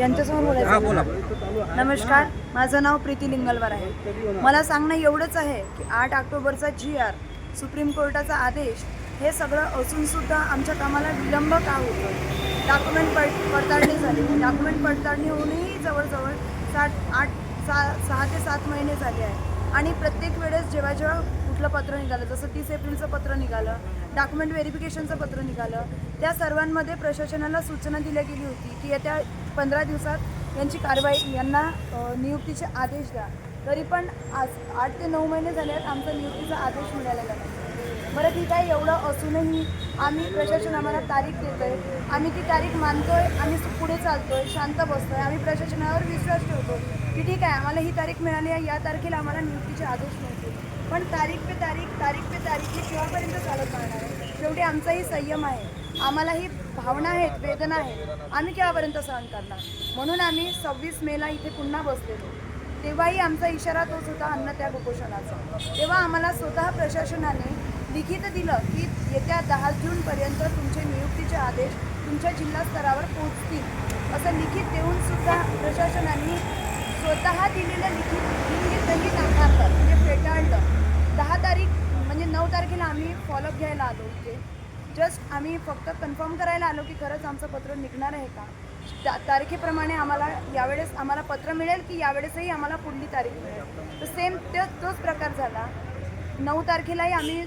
यांच्यासमोर बोलायचं बोला. नमस्कार माझं नाव प्रीती लिंगलवार आहे. मला सांगणं एवढंच आहे की आठ ऑक्टोबरचा जी आर सुप्रीम कोर्टाचा आदेश हे सगळं असून सुद्धा आमच्या कामाला विलंब का होतो डॉक्युमेंट पड पडताळणी झाली. डॉक्युमेंट पडताळणी होऊनही जवळजवळ सात आठ सा सहा ते सात महिने झाले आहे आणि प्रत्येक वेळेस जेव्हा जेव्हा कुठलं पत्र निघालं जसं तीस एप्रिलचं पत्र निघालं डॉक्युमेंट व्हेरिफिकेशनचं पत्र निघालं त्या सर्वांमध्ये प्रशासनाला सूचना दिल्या गेली होती की येत्या पंधरा दिवसात यांची कारवाई यांना नियुक्तीचे आदेश द्या. तरी पण आज आठ ते नऊ महिने झाले आहेत आमचा नियुक्तीचा आदेश मिळालेला नाही. बरं ठीक आहे एवढं असूनही आम्ही प्रशासन आम्हाला तारीख देत आहे आम्ही ती तारीख मानतो आहे आम्ही पुढे चालतो आहे शांत बसतो आहे आम्ही प्रशासनावर विश्वास ठेवतो की ठीक आहे आम्हाला ही तारीख मिळाली आहे या तारखेला आम्हाला नियुक्तीचे आदेश मिळतील. पण तारीख पे तारीख तारीख पे तारीख हे केव्हापर्यंत चालत राहणार आहे? शेवटी आमचाही संयम आहे. आम्हालाही भावना आहेत वेदना आहेत. आम्ही केव्हापर्यंत सहन करणार? म्हणून आम्ही सव्वीस मेला इथे पुन्हा बसलेलो. तेव्हाही आमचा इशारा तोच होता अन्नत्याग उपोषणाचा. तेव्हा आम्हाला स्वतः प्रशासनाने लिखित दिलं की येत्या दहा जूनपर्यंत तुमचे नियुक्तीचे आदेश तुमच्या जिल्हा स्तरावर पोहोचतील. असं लिखित देऊन सुद्धा प्रशासनाने स्वतः दिलेलं लिखित लिखितही नाकारलं म्हणजे फेटाळलं दहा तारीख म्हणजे नऊ तारखेला आम्ही फॉलोअप घ्यायला आलो म्हणजे जस्ट आम्ही फक्त कन्फर्म करायला आलो की खरंच आमचं पत्र निघणार आहे का? त्या तारखेप्रमाणे आम्हाला यावेळेस आम्हाला पत्र मिळेल की यावेळेसही आम्हाला पुढली तारीख मिळेल? तर सेम ते तोच प्रकार झाला. नऊ तारखेलाही आम्ही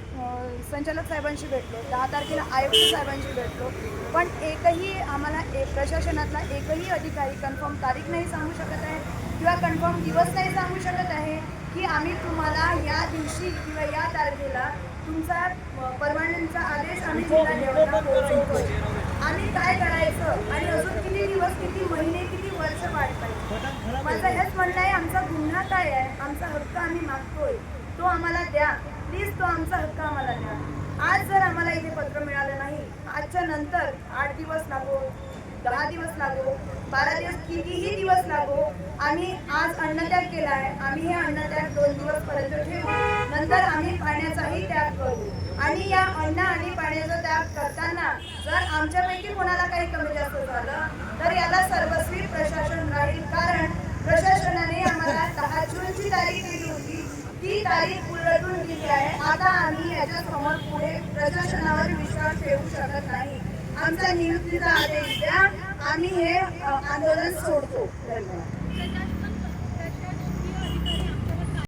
संचालक साहेबांशी भेटलो. दहा तारखेला आयुक्त साहेबांशी भेटलो. पण एकही आम्हाला एक प्रशासनातला एकही अधिकारी कन्फर्म तारीख नाही सांगू शकत आहे किंवा कन्फर्म दिवस नाही सांगू शकत आहे की आम्ही तुम्हाला या दिवशी किंवा या तारखेला तुमचा परवान्यांचा परवानगीचा आदेश आम्ही जिल्हा आम्ही काय करायचं आणि अजून किती दिवस किती महिने किती वर्ष वाट पाहिजे माझं हेच म्हणणं आहे आमचा गुन्हा काय आहे आमचा हक्क आम्ही मागतोय तो आम्हाला द्या. प्लीज तो आमचा हक्क आम्हाला द्या. आज जर आम्हाला इथे पत्र मिळालं नाही आजच्या नंतर आठ दिवस लागो दहा दिवस लागो बारा दिवस कितीही दिवस लागो आम्ही आज अन्नत्याग केला आहे आम्ही हे अन्नत्याग दोन दिवस पर्यंत ठेवू. नंतर आम्ही पाण्याचाही त्याग करू. आणि या अन्न आणि पाण्याचा त्याग करताना जर आमच्यापैकी कोणाला काही कमी जास्त झालं तर याला सर्वस्वी प्रशासन राहील. कारण प्रशासनाने आम्हाला दहा जूनची तारीख दिली होती. ती तारीख उलटून दिली आहे. आता आम्ही याच्या समोर पुढे प्रशासनावर विश्वास ठेवू शकत नाही. आमचा नियुक्तीचा आदेश द्या. आम्ही हे आंदोलन सोडतो. धन्यवाद.